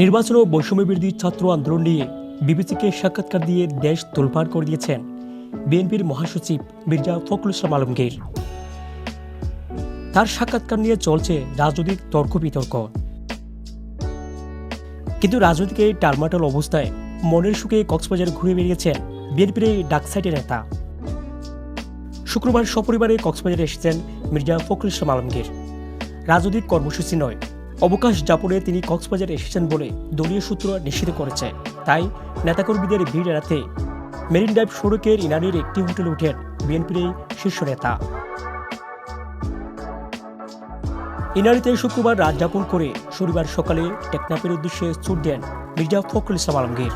নির্বাচন ও বৈষম্য বিরোধী ছাত্র আন্দোলন নিয়ে বিবিসিকে সাক্ষাৎকার দিয়ে দেশ তোলপাড় করে দিয়েছেন বিএনপির মহাসচিব মির্জা ফখরুল ইসলাম আলমগীর। তার সাক্ষাৎকার নিয়ে চলছে রাজনৈতিক তর্ক বিতর্ক কিন্তু রাজনৈতিক টালমাটাল অবস্থায় মনের সুখে কক্সবাজার ঘুরে বেরিয়েছেন বিএনপির এই ডাকসাইটের নেতা। শুক্রবার সপরিবারে কক্সবাজারে এসেছেন মির্জা ফখরুল ইসলাম আলমগীর। রাজনৈতিক কর্মসূচি নয় অবকাশ যাপনে তিনি কক্সবাজারে এসেছেন বলে দলীয় সূত্র নিশ্চিত করেছে। তাই নেতাকর্মীদের ভিড় এড়াতে মেরিন ড্রাইভ সড়কের ইনানির একটি হোটেলে উঠেন বিএনপির এই শীর্ষ নেতা। ইনারিতে শুক্রবার রাত যাপন করে শনিবার সকালে টেকনাফের উদ্দেশ্যে ছুট দেন মির্জা ফখরুল ইসলাম আলমগীর।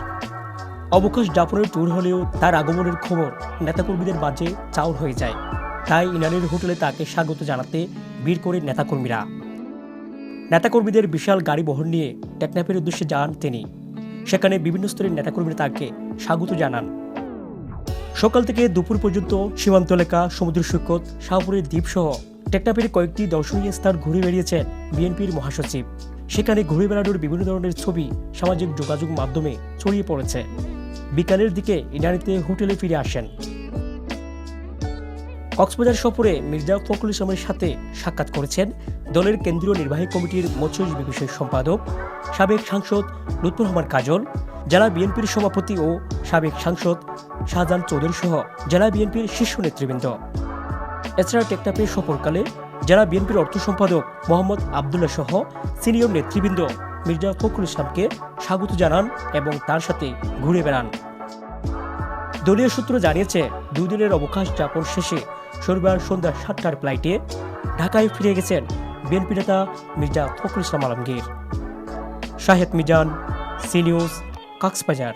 অবকাশ যাপনের ট্যুর হলেও তার আগমনের খবর নেতাকর্মীদের মাঝে চাউর হয়ে যায়। তাই ইনানির হোটেলে তাকে স্বাগত জানাতে ভিড় করে নেতাকর্মীরা। নেতাকর্মীদের বিশাল গাড়ি বহন নিয়ে টেকনাফের উদ্দেশ্যে যান তিনি। সেখানে বিভিন্ন স্তরের নেতাকর্মীরা তাকে স্বাগত জানান। সকাল থেকে দুপুর পর্যন্ত সীমান্ত এলাকা, সমুদ্র সৈকত, শাহপুরের দ্বীপসহ টেকনাফের কয়েকটি দর্শনীয় স্থান ঘুরে বেড়িয়েছেন বিএনপির মহাসচিব। সেখানে ঘুরে বেড়ানোর বিভিন্ন ধরনের ছবি, সামাজিক যোগাযোগ মাধ্যমে ছড়িয়ে পড়েছে। বিকালের দিকে ইনানিতে হোটেলে ফিরে আসেন। কক্সবাজার সফরে মির্জা ফখরুল ইসলামের সাথে সাক্ষাৎ করেছেন দলের কেন্দ্রীয় নির্বাহী কমিটির মৎস্যজীবী বিষয়ক সম্পাদক, সাবেক সাংসদ লুৎফুর রহমান কাজল, জেলা বিএনপির সভাপতি ও সাবেক সাংসদ শাহজাহান চৌধুরী সহ জেলা বিএনপির শীর্ষ নেতৃবৃন্দ। এছাড়া টেকনাফে সফরকালে জেলা বিএনপির অর্থ সম্পাদক মোহাম্মদ আবদুল্লাহ সহ সিনিয়র নেতৃবৃন্দ মির্জা ফখরুল ইসলামকে স্বাগত জানান এবং তার সাথে ঘুরে বেড়ান। দলীয় সূত্র জানিয়েছে, দুদিনের অবকাশ যাপন শেষে শনিবার সন্ধ্যা সাতটার ফ্লাইটে ঢাকায় ফিরে গেছেন বিএনপি নেতা Mirza Fakhrul Islam Alamgir. Shahed Mizan, C News, Cox's Bazar.